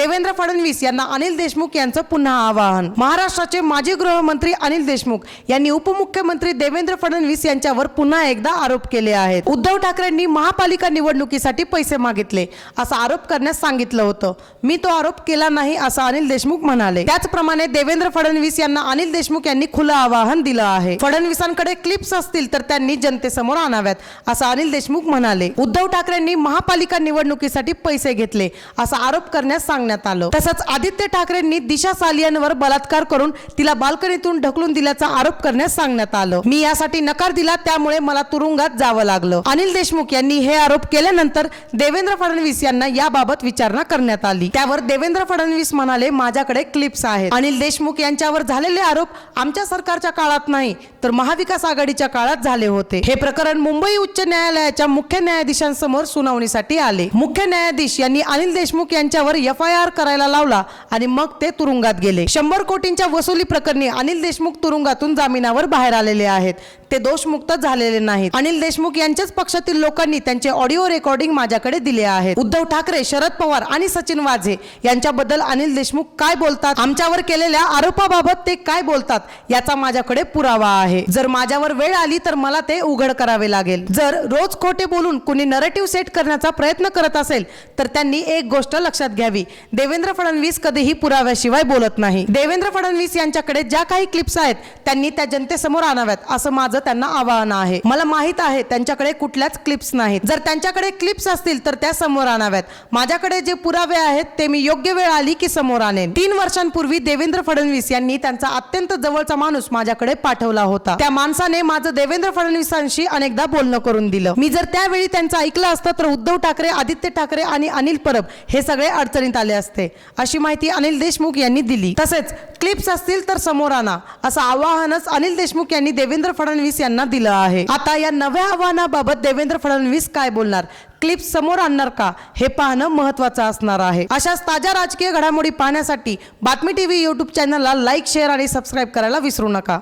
देवेंद्र फडणवीस यांना अनिल देशमुख यांचं पुन्हा आवाहन. महाराष्ट्राचे माजी गृहमंत्री अनिल देशमुख यांनी उपमुख्यमंत्री देवेंद्र फडणवीस यांच्यावर पुन्हा एकदा आरोप केले आहेत. उद्धव ठाकरेंनी महापालिका निवडणुकीसाठी पैसे मागितले असा आरोप करण्यास सांगितलं होतं. मी तो आरोप केला नाही असं अनिल देशमुख म्हणाले. त्याचप्रमाणे देवेंद्र फडणवीस यांना अनिल देशमुख यांनी खुलं आवाहन दिलं आहे. फडणवीसांकडे क्लिप्स असतील तर त्यांनी जनतेसमोर आणाव्यात असं अनिल देशमुख म्हणाले. उद्धव ठाकरेंनी महापालिका निवडणुकीसाठी पैसे घेतले असा आरोप करण्यास सांगण्यात आलं. तसंच आदित्य ठाकरेंनी दिशा सालियांवर बलात्कार करून तिला बाल्कनीतून ढकलून दिल्याचा आरोप करण्यास सांगण्यात आलं. मी यासाठी नकार दिला त्यामुळे मला तुरुंगात जावं लागलं. अनिल देशमुख यांनी हे आरोप केल्यानंतर देवेंद्र फडणवीस यांना याबाबत विचारणा करण्यात आली. त्यावर देवेंद्र फडणवीस म्हणाले माझ्याकडे क्लिप्स आहेत. अनिल देशमुख यांच्यावर झालेले आरोप आमच्या सरकारच्या काळात नाही तर महाविकास आघाडीच्या काळात झाले होते. हे प्रकरण मुंबई उच्च न्यायालयाच्या मुख्य न्यायाधीशांसमोर सुनावणीसाठी आले. मुख्य न्यायाधीश यांनी अनिल देशमुख यांच्यावर एफ आय तयार करायला लावला आणि मग ते तुरुंगात गेले. शंभर कोटींच्या वसुली प्रकरणी अनिल देशमुख तुरुंगातून जामिनावर बाहेर आलेले आहेत. ते दोषमुक्त झालेले नाहीत. अनिल देशमुख यांच्याच पक्षातील लोकांनी त्यांचे ऑडिओ रेकॉर्डिंग माझ्याकडे दिले आहेत. उद्धव ठाकरे शरद पवार आणि सचिन वाझे यांच्याबद्दल अनिल देशमुख काय बोलतात? आमच्यावर केलेल्या आरोपाबाबत ते काय बोलतात? याचा माझ्याकडे पुरावा आहे. जर माझ्यावर वेळ आली तर मला ते उघड करावे लागेल. जर रोज खोटे बोलून कुणी नरेटिव्ह सेट करण्याचा प्रयत्न करत असेल तर त्यांनी एक गोष्ट लक्षात घ्यावी. देवेंद्र फडणवीस कधीही पुराव्याशिवाय बोलत नाही. देवेंद्र फडणवीस यांच्याकडे ज्या काही क्लिप्स आहेत त्यांनी त्या जनतेसमोर आणाव्यात असं माझं त्यांना आवाहन आहे. मला माहीत आहे त्यांच्याकडे कुठल्याच क्लिप्स नाहीत. जर त्यांच्याकडे क्लिप्स असतील तर त्या समोर आणाव्यात. माझ्याकडे जे पुरावे आहेत ते मी योग्य वेळ आली की समोर आणेन. तीन वर्षांपूर्वी देवेंद्र फडणवीस यांनी त्यांचा अत्यंत जवळचा माणूस माझ्याकडे पाठवला होता. त्या माणसाने माझं देवेंद्र फडणवीसांशी अनेकदा बोलणं करून दिलं. मी जर त्यावेळी त्यांचं ऐकलं असतं तर उद्धव ठाकरे आदित्य ठाकरे आणि अनिल परब हे सगळे अडचणीत आले आले असते. अशी माहिती अनिल देशमुख यांनी दिली. तसेच क्लिप्स असतील तर समोर आणा असं आवाहनच अनिल देशमुख यांनी देवेंद्र फडणवीस यांना दिलं आहे. आता या नव्या आव्हानाबाबत देवेंद्र फडणवीस काय बोलणार? क्लिप्स समोर आणणार का? हे पाहणं महत्वाचं असणार आहे. अशाच ताज्या राजकीय घडामोडी पाहण्यासाठी बातमी टीव्ही युट्यूब चॅनलला लाईक शेअर आणि सबस्क्राईब करायला विसरू नका.